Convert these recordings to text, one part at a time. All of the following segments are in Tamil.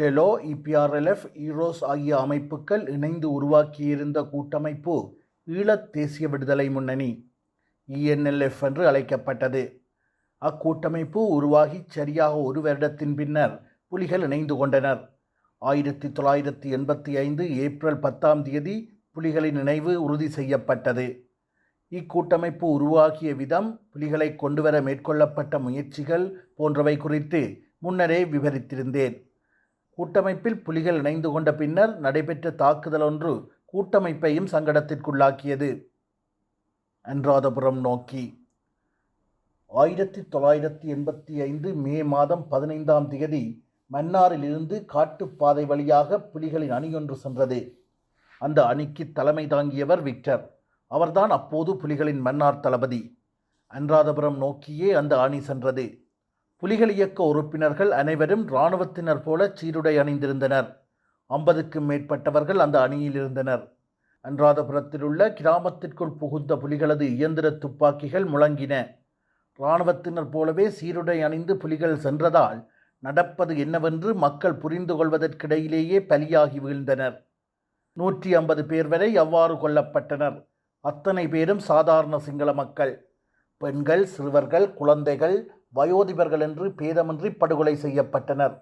டெலோ இபிஆர்எல்எஃப் ஈரோஸ் ஆகிய அமைப்புக்கள் இணைந்து உருவாக்கியிருந்த கூட்டமைப்பு ஈழத் தேசிய விடுதலை முன்னணி இஎன்எல்எஃப் என்று அழைக்கப்பட்டது. அக்கூட்டமைப்பு உருவாகி சரியாக ஒரு வருடத்தின் பின்னர் புலிகள் இணைந்து கொண்டனர். ஆயிரத்தி தொள்ளாயிரத்தி எண்பத்தி ஐந்து ஏப்ரல் பத்தாம் தேதி புலிகளின் நினைவு உறுதி செய்யப்பட்டது. இக்கூட்டமைப்பு உருவாகிய விதம் புலிகளை கொண்டுவர மேற்கொள்ளப்பட்ட முயற்சிகள் போன்றவை குறித்து முன்னரே விவரித்திருந்தேன். கூட்டமைப்பில் புலிகள் இணைந்து கொண்ட பின்னர் நடைபெற்ற தாக்குதல் ஒன்று கூட்டமைப்பையும் சங்கடத்திற்குள்ளாக்கியது. அன்றாதபுரம் நோக்கி. ஆயிரத்தி தொள்ளாயிரத்தி எண்பத்தி ஐந்து மே மாதம் பதினைந்தாம் தேதி மன்னாரிலிருந்து காட்டுப்பாதை வழியாக புலிகளின் அணியொன்று சென்றது. அந்த அணிக்கு தலைமை தாங்கியவர் விக்டர். அவர்தான் அப்போது புலிகளின் மன்னார் தளபதி. அன்றாதபுரம் நோக்கியே அந்த அணி சென்றது. புலிகள் இயக்க உறுப்பினர்கள் அனைவரும் இராணுவத்தினர் போல சீருடை அணிந்திருந்தனர். ஐம்பதுக்கும் மேற்பட்டவர்கள் அந்த அணியில் இருந்தனர். அன்றாதபுரத்தில் உள்ள கிராமத்திற்குள் புகுந்த புலிகளது இயந்திர துப்பாக்கிகள் முழங்கின. இராணுவத்தினர் போலவே சீருடை அணிந்து புலிகள் சென்றதால் நடப்பது என்னவென்று மக்கள் புரிந்து கொள்வதற்கிடையிலேயே பலியாகி வீழ்ந்தனர். நூற்றி ஐம்பது பேர் வரை அவ்வாறு கொல்லப்பட்டனர். அத்தனை பேரும் சாதாரண சிங்கள மக்கள். பெண்கள் சிறுவர்கள் குழந்தைகள் வயோதிபர்கள் என்று பேதமின்றி படுகொலை செய்யப்பட்டனர்.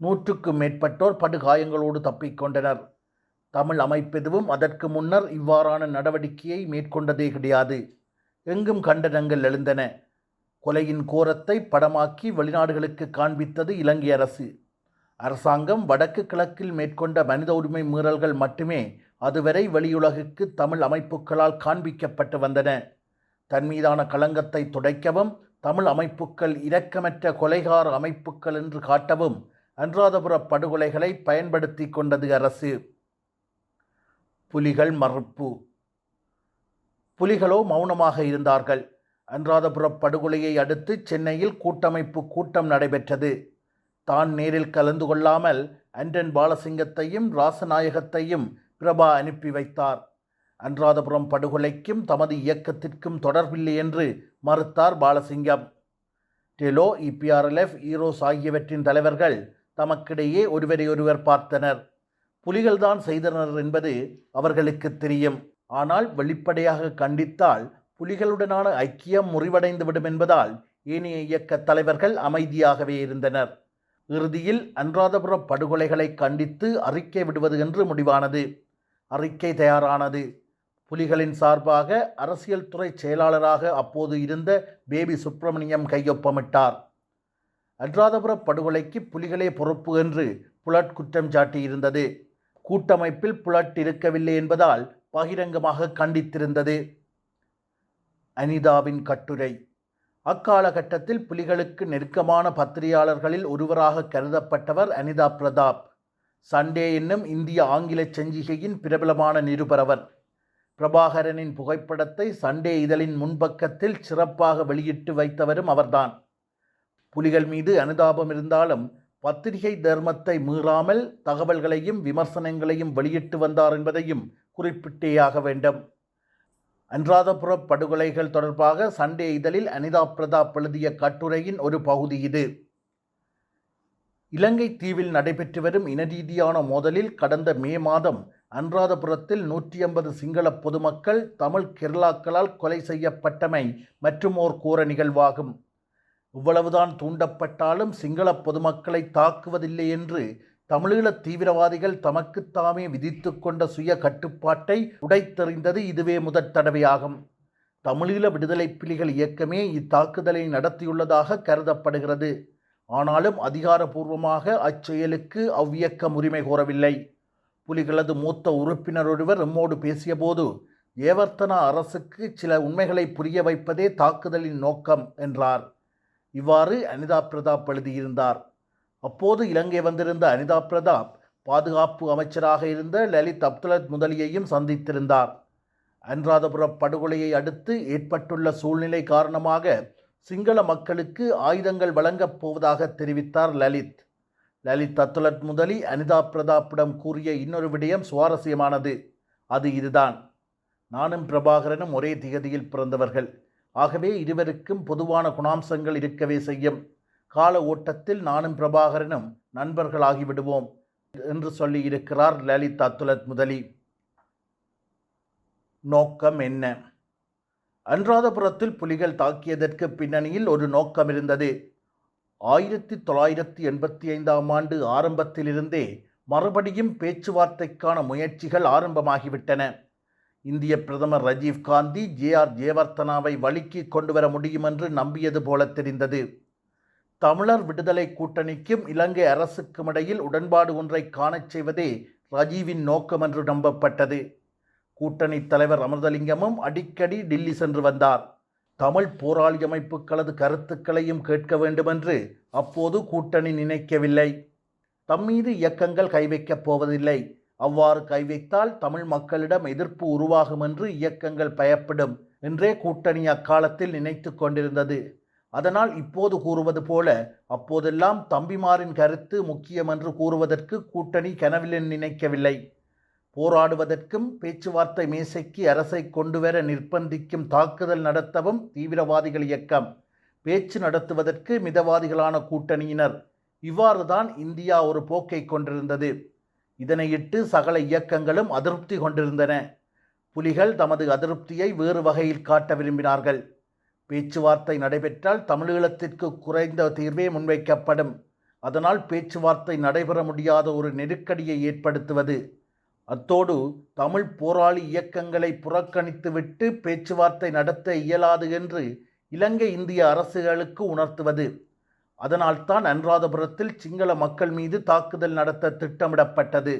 நூற்றுக்கும் மேற்பட்டோர் படுகாயங்களோடு தப்பிக்கொண்டனர். தமிழ் அமைப்பெதுவும் அதற்கு முன்னர் இவ்வாறான நடவடிக்கையை மேற்கொண்டதே கிடையாது. எங்கும் கண்டனங்கள் எழுந்தன. கொலையின் கோரத்தை படமாக்கி வெளிநாடுகளுக்கு காண்பித்தது இலங்கை அரசு. அரசாங்கம் வடக்கு கிழக்கில் மேற்கொண்ட மனித உரிமை மீறல்கள் மட்டுமே அதுவரை வெளியுலகுக்கு தமிழ் அமைப்புகளால் காண்பிக்கப்பட்டு வந்தன. தன் மீதான களங்கத்தை துடைக்கவும் தமிழ் அமைப்புக்கள் இரக்கமற்ற கொலைகார அமைப்புக்கள் என்று காட்டவும் அன்றாதபுர படுகொலைகளை பயன்படுத்தி கொண்டது அரசு. புலிகள் மறுப்பு. புலிகளோ மௌனமாக இருந்தார்கள். அன்றாதபுர படுகொலையை அடுத்து சென்னையில் கூட்டமைப்பு கூட்டம் நடைபெற்றது. தான் நேரில் கலந்து கொள்ளாமல் அண்டன் பாலசிங்கத்தையும் ராசநாயகத்தையும் பிரபா அனுப்பி வைத்தார். அன்றாதபுரம் படுகொலைக்கும் தமது இயக்கத்திற்கும் தொடர்பில்லை என்று மறுத்தார் பாலசிங்கம். டெலோ இபிஆர்எல்எஃப் ஈரோஸ் ஆகியவற்றின் தலைவர்கள் தமக்கிடையே ஒருவரையொருவர் பார்த்தனர். புலிகள்தான் செய்தனர் என்பது அவர்களுக்கு தெரியும். ஆனால் வெளிப்படையாக கண்டித்தால் புலிகளுடனான ஐக்கியம் முறிவடைந்துவிடும் என்பதால் ஏனைய இயக்க தலைவர்கள் அமைதியாகவே இருந்தனர். இறுதியில் அன்றாதபுர படுகொலைகளை கண்டித்து அறிக்கை விடுவது என்று முடிவானது. அறிக்கை தயாரானது. புலிகளின் சார்பாக அரசியல் துறை செயலாளராக அப்போது இருந்த பேபி சுப்பிரமணியம் கையொப்பமிட்டார். அன்றாதபுர படுகொலைக்கு புலிகளே பொறுப்பு என்று புலட் குற்றம் சாட்டியிருந்தது. கூட்டமைப்பில் புலட் இருக்கவில்லை என்பதால் பகிரங்கமாக கண்டித்திருந்தது. அனிதாவின் கட்டுரை. அக்காலகட்டத்தில் புலிகளுக்கு நெருக்கமான பத்திரிகையாளர்களில் ஒருவராக கருதப்பட்டவர் அனிதா பிரதாப். சண்டே என்னும் இந்திய ஆங்கில சஞ்சிகையின் பிரபலமான நிருபரவர். பிரபாகரனின் புகைப்படத்தை சண்டே இதழின் முன்பக்கத்தில் சிறப்பாக வெளியிட்டு வைத்தவரும் அவர்தான். புலிகள் மீது அனுதாபம் இருந்தாலும் பத்திரிகை தர்மத்தை மீறாமல் தகவல்களையும் விமர்சனங்களையும் வெளியிட்டு வந்தார் என்பதையும் குறிப்பிட்டேயாக வேண்டும். அன்றாதபுர படுகொலைகள் தொடர்பாக சண்டே இதழில் அனிதா பிரதாப் எழுதிய கட்டுரையின் ஒரு பகுதி இது. இலங்கை தீவில் நடைபெற்று வரும் இனரீதியான மோதலில் கடந்த மே மாதம் அன்றாதபுரத்தில் நூற்றி ஐம்பது சிங்கள பொதுமக்கள் தமிழ் கேரளாக்களால் கொலை செய்யப்பட்டமை மற்றும் ஓர் கூற நிகழ்வாகும். இவ்வளவுதான் தூண்டப்பட்டாலும் சிங்கள பொதுமக்களை தாக்குவதில்லை என்று தமிழீழ தீவிரவாதிகள் தமக்குத்தாமே விதித்து கொண்ட சுய கட்டுப்பாட்டை உடைத்தெறிந்தது இதுவே முதற் தடவையாகும். தமிழீழ விடுதலை புலிகள் இயக்கமே இத்தாக்குதலை நடத்தியுள்ளதாக கருதப்படுகிறது. ஆனாலும் அதிகாரபூர்வமாக அச்செயலுக்கு அவ்வியக்கம் உரிமை கோரவில்லை. புலிகளது மூத்த உறுப்பினர் ஒருவர் எம்மோடு பேசியபோது ஏவர்த்தனா அரசுக்கு சில உண்மைகளை புரிய வைப்பதே தாக்குதலின் நோக்கம் என்றார். இவ்வாறு அனிதா பிரதாப் எழுதியிருந்தார். அப்போது இலங்கை வந்திருந்த அனிதா பிரதாப் பாதுகாப்பு அமைச்சராக இருந்த லலித் அப்துலத் முதலியையும் சந்தித்திருந்தார். அன்றாதபுர படுகொலையை அடுத்து ஏற்பட்டுள்ள சூழ்நிலை காரணமாக சிங்கள மக்களுக்கு ஆயுதங்கள் வழங்கப் போவதாக தெரிவித்தார் லலித். லலித் அத்துலட் முதலி அனிதா பிரதாப்பிடம் கூறிய இன்னொரு விடயம் சுவாரஸ்யமானது. அது இதுதான். நானும் பிரபாகரனும் ஒரே திகதியில் பிறந்தவர்கள். ஆகவே இருவருக்கும் பொதுவான குணாம்சங்கள் இருக்கவே செய்யும். கால ஓட்டத்தில் நானும் பிரபாகரனும் நண்பர்களாகிவிடுவோம் என்று சொல்லியிருக்கிறார் லலித் அத்துலத் முதலி. நோக்கம் என்ன? அன்றாதபுரத்தில் புலிகள் தாக்கியதற்கு பின்னணியில் ஒரு நோக்கம் இருந்தது. ஆயிரத்தி தொள்ளாயிரத்தி எண்பத்தி ஐந்தாம் ஆண்டு ஆரம்பத்திலிருந்தே மறுபடியும் பேச்சுவார்த்தைக்கான முயற்சிகள் ஆரம்பமாகிவிட்டன. இந்திய பிரதமர் ரஜீவ் காந்தி ஜே ஆர் ஜெயவர்த்தனாவை வழிக்கு கொண்டு வர முடியும் என்று நம்பியது போல தெரிந்தது. தமிழர் விடுதலை கூட்டணிக்கும் இலங்கை அரசுக்கும் இடையில் உடன்பாடு ஒன்றை காணச் செய்வதே ரஜீவின் நோக்கம் என்று நம்பப்பட்டது. கூட்டணி தலைவர் அமிர்தலிங்கமும் அடிக்கடி டில்லி சென்று வந்தார். தமிழ் போராளி அமைப்புகளது கருத்துக்களையும் கேட்க வேண்டுமென்று அப்போது கூட்டணி நினைக்கவில்லை. தம்மீது இயக்கங்கள் கைவைக்கப் போவதில்லை. அவ்வாறு கைவைத்தால் தமிழ் மக்களிடம் எதிர்ப்பு உருவாகும் என்று இயக்கங்கள் பயப்படும் என்றே கூட்டணி அக்காலத்தில் நினைத்து கொண்டிருந்தது. அதனால் இப்போது கூறுவது போல அப்போதெல்லாம் தம்பிமாரின் கருத்து முக்கியம் என்று கூறுவதற்கு கூட்டணி கனவில் நினைக்கவில்லை. போராடுவதற்கும் பேச்சுவார்த்தை மேசைக்கு அரசை கொண்டுவர நிர்பந்திக்கும் தாக்குதல் நடத்தவும் தீவிரவாதிகள் இயக்கம். பேச்சு நடத்துவதற்கு மிதவாதிகளான கூட்டணியினர். இவ்வாறுதான் இந்தியா ஒரு போக்கை கொண்டிருந்தது. இதனையிட்டு சகல இயக்கங்களும் அதிருப்தி கொண்டிருந்தன. புலிகள் தமது அதிருப்தியை வேறு வகையில் காட்ட விரும்பினார்கள். பேச்சுவார்த்தை நடைபெற்றால் தமிழீழத்திற்கு குறைந்த தீர்வே முன்வைக்கப்படும். அதனால் பேச்சுவார்த்தை நடைபெற முடியாத ஒரு நெருக்கடியை ஏற்படுத்துவது அத்தோடு தமிழ் போராளி இயக்கங்களை புறக்கணித்துவிட்டு பேச்சுவார்த்தை நடத்த இயலாது என்று இலங்கை இந்திய அரசுகளுக்கு உணர்த்துவது. அதனால்தான் அனுராதபுரத்தில் சிங்கள மக்கள் மீது தாக்குதல் நடத்த திட்டமிடப்பட்டது.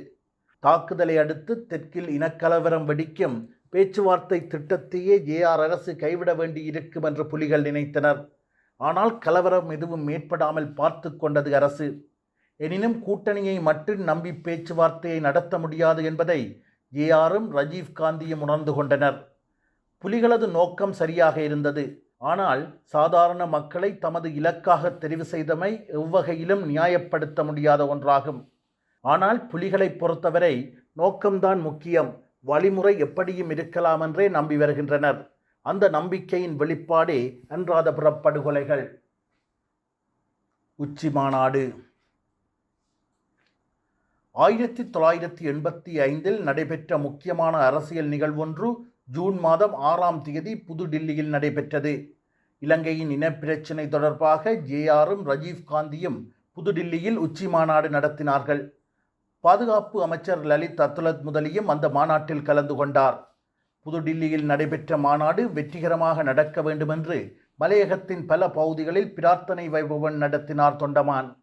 தாக்குதலை அடுத்து தெற்கில் இனக்கலவரம் வெடிக்கும் பேச்சுவார்த்தை திட்டத்தையே ஏஆர் அரசு கைவிட வேண்டி இருக்கும் என்று புலிகள் நினைத்தனர். ஆனால் கலவரம் எதுவும் ஏற்படாமல் பார்த்து கொண்டது அரசு. எனினும் கூட்டணியை மட்டும் நம்பி பேச்சுவார்த்தையை நடத்த முடியாது என்பதை ஏஆரும் ரஜீவ் காந்தியும் உணர்ந்து கொண்டனர். புலிகளது நோக்கம் சரியாக இருந்தது. ஆனால் சாதாரண மக்களை தமது இலக்காக தெரிவு செய்தமை எவ்வகையிலும் நியாயப்படுத்த முடியாத ஒன்றாகும். ஆனால் புலிகளை பொறுத்தவரை நோக்கம்தான் முக்கியம். வழிமுறை எப்படியும் இருக்கலாம் என்றே நம்பி வருகின்றனர். அந்த நம்பிக்கையின் வெளிப்பாடே அன்றாதபுர படுகொலைகள் உச்சி மாநாடு ஆயிரத்தி தொள்ளாயிரத்தி எண்பத்தி ஐந்தில் நடைபெற்ற முக்கியமான அரசியல் நிகழ்வொன்று ஜூன் மாதம் ஆறாம் தேதி புதுடில்லியில் நடைபெற்றது. இலங்கையின் இனப்பிரச்சினை தொடர்பாக ஜேஆரும் ராஜீவ் காந்தியும் புதுடில்லியில் உச்சி மாநாடு நடத்தினார்கள். பாதுகாப்பு அமைச்சர் லலித் அத்துலத் முதலியும் அந்த மாநாட்டில் கலந்து கொண்டார். புதுடில்லியில் நடைபெற்ற மாநாடு வெற்றிகரமாக நடக்க வேண்டுமென்று மலையகத்தின் பல பகுதிகளில் பிரார்த்தனை வைபவன் நடத்தினார் தொண்டமான்.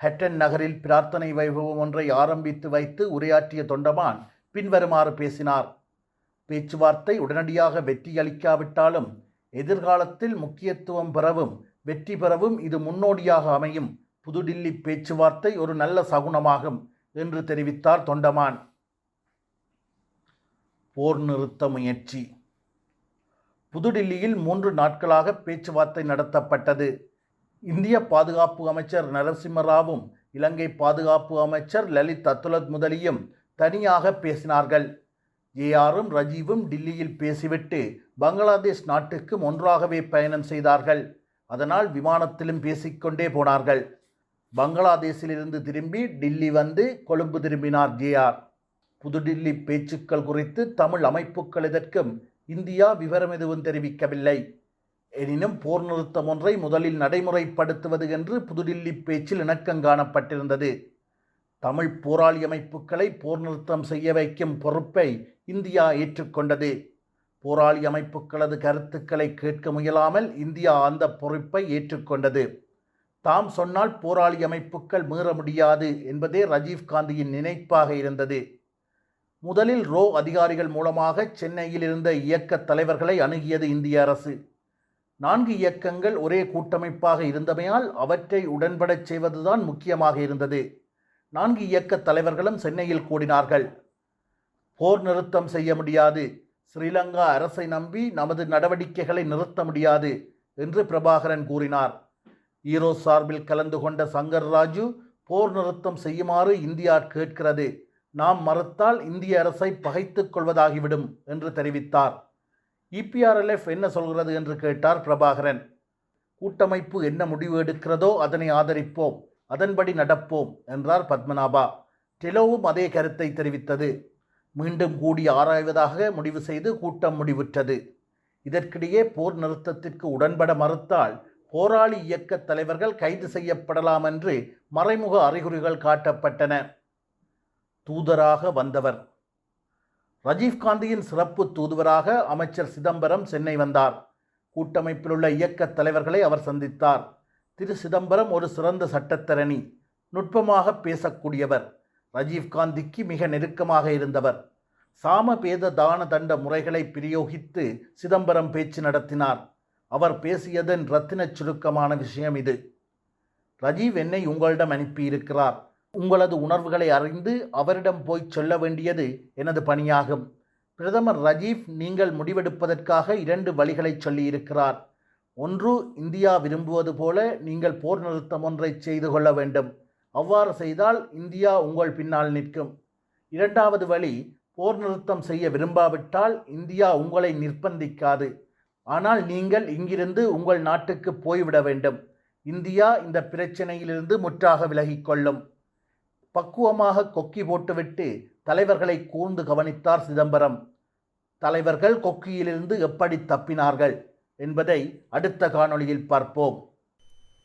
ஹெட்டன் நகரில் பிரார்த்தனை வைபவம் ஒன்றை ஆரம்பித்து வைத்து உரையாற்றிய தொண்டமான் பின்வருமாறு பேசினார். பேச்சுவார்த்தை உடனடியாக வெற்றியளிக்காவிட்டாலும் எதிர்காலத்தில் முக்கியத்துவம் பெறவும் வெற்றி பெறவும் இது முன்னோடியாக அமையும். புதுடில்லி பேச்சுவார்த்தை ஒரு நல்ல சகுனமாகும் என்று தெரிவித்தார் தொண்டமான். போர் நிறுத்த முயற்சி. புதுடில்லியில் மூன்று நாட்களாக பேச்சுவார்த்தை நடத்தப்பட்டது. இந்திய பாதுகாப்பு அமைச்சர் நரசிம்மராவும் இலங்கை பாதுகாப்பு அமைச்சர் லலித் அத்துலத் முதலியும் தனியாக பேசினார்கள். ஏஆரும் ரஜீவும் டில்லியில் பேசிவிட்டு பங்களாதேஷ் நாட்டுக்கும் ஒன்றாகவே பயணம் செய்தார்கள். அதனால் விமானத்திலும் பேசிக்கொண்டே போனார்கள். பங்களாதேஷிலிருந்து திரும்பி டில்லி வந்து கொழும்பு திரும்பினார் ஜேஆர் புதுடில்லி பேச்சுக்கள் குறித்து தமிழ் அமைப்புகள் இதற்கும் இந்தியா விவரம் எதுவும் தெரிவிக்கவில்லை. எனினும் போர் நிறுத்தம் ஒன்றை முதலில் நடைமுறைப்படுத்துவது என்று புதுடில்லி பேச்சில் இணக்கம் காணப்பட்டிருந்தது. தமிழ் போராளி அமைப்புகளை போர் நிறுத்தம் செய்ய வைக்கும் பொறுப்பை இந்தியா ஏற்றுக்கொண்டது. போராளி அமைப்புகளது கருத்துக்களை கேட்க முயலாமல் இந்தியா அந்த பொறுப்பை ஏற்றுக்கொண்டது. தாம் சொன்னால் போராளி அமைப்புகள் மீற முடியாது என்பதே ரஜீவ் காந்தியின் நினைப்பாக இருந்தது. முதலில் ரோ அதிகாரிகள் மூலமாக சென்னையில் இருந்த இயக்க தலைவர்களை அணுகியது இந்திய அரசு. நான்கு இயக்கங்கள் ஒரே கூட்டமைப்பாக இருந்தமையால் அவற்றை உடன்படச் செய்வதுதான் முக்கியமாக இருந்தது. நான்கு இயக்க தலைவர்களும் சென்னையில் கூடினார்கள். போர் நிறுத்தம் செய்ய முடியாது. ஸ்ரீலங்கா அரசை நம்பி நமது நடவடிக்கைகளை நிறுத்த முடியாது என்று பிரபாகரன் கூறினார். ஈரோ சார்பில் கலந்து கொண்ட சங்கர் ராஜு போர் நிறுத்தம் செய்யுமாறு இந்தியா கேட்கிறது. நாம் மறுத்தால் இந்திய அரசை பகைத்துக் கொள்வதாகிவிடும் என்று தெரிவித்தார். இபிஆர்எல்எஃப் என்ன சொல்கிறது என்று கேட்டார் பிரபாகரன். கூட்டமைப்பு என்ன முடிவு எடுக்கிறதோ அதனை ஆதரிப்போம் அதன்படி நடப்போம் என்றார் பத்மநாபா. டெலோவும் அதே கருத்தை தெரிவித்தது. மீண்டும் கூடி ஆராய்வதாக முடிவு செய்து கூட்டம் முடிவுற்றது. இதற்கிடையே போர் நிறுத்தத்திற்கு உடன்பட மறுத்தால் போராளி இயக்க தலைவர்கள் கைது செய்யப்படலாம் என்று மறைமுக அறிகுறிகள் காட்டப்பட்டன. தூதராக வந்தவர். ராஜீவ்காந்தியின் சிறப்பு தூதுவராக அமைச்சர் சிதம்பரம் சென்னை வந்தார். கூட்டமைப்பில் உள்ள இயக்க தலைவர்களை அவர் சந்தித்தார். திரு சிதம்பரம் ஒரு சிறந்த சட்டத்தரணி நுட்பமாக பேசக்கூடியவர். ராஜீவ்காந்திக்கு மிக நெருக்கமாக இருந்தவர். சாமபேத தான தண்ட முறைகளை பிரயோகித்து சிதம்பரம் பேச்சு நடத்தினார். அவர் பேசியதன் ரத்தினச் சுருக்கமான விஷயம் இது. ரஜீவ் என்னை உங்களிடம் அனுப்பியிருக்கிறார். உங்களது உணர்வுகளை அறிந்து அவரிடம் போய் சொல்ல வேண்டியது எனது பணியாகும். பிரதமர் ரஜீப் நீங்கள் முடிவெடுப்பதற்காக இரண்டு வழிகளை சொல்லியிருக்கிறார். ஒன்று இந்தியா விரும்புவது போல நீங்கள் போர் நிறுத்தம் ஒன்றை செய்து கொள்ள வேண்டும். அவ்வாறு செய்தால் இந்தியா உங்கள் பின்னால் நிற்கும். இரண்டாவது வழி போர் நிறுத்தம் செய்ய விரும்பாவிட்டால் இந்தியா உங்களை நிர்பந்திக்காது. ஆனால் நீங்கள் இங்கிருந்து உங்கள் நாட்டுக்கு போய்விட வேண்டும். இந்தியா இந்த பிரச்சனையிலிருந்து முற்றாக விலகிக்கொள்ளும். பக்குவமாக கொக்கி போட்டுவிட்டு தலைவர்களை கூர்ந்து கவனித்தார் சிதம்பரம். தலைவர்கள் கொக்கியிலிருந்து எப்படி தப்பினார்கள் என்பதை அடுத்த காணொளியில் பார்ப்போம்.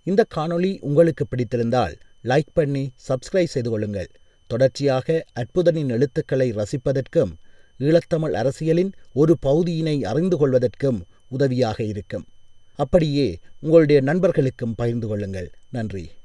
இந்த காணொளி உங்களுக்கு பிடித்திருந்தால் லைக் பண்ணி சப்ஸ்கிரைப் செய்து கொள்ளுங்கள். தொடர்ச்சியாக அற்புதனின் எழுத்துக்களை ரசிப்பதற்கும் ஈழத்தமிழ் அரசியலின் ஒரு பகுதியினை அறிந்து கொள்வதற்கும் உதவியாக இருக்கும். அப்படியே உங்களுடைய நண்பர்களுக்கும் பகிர்ந்து கொள்ளுங்கள். நன்றி.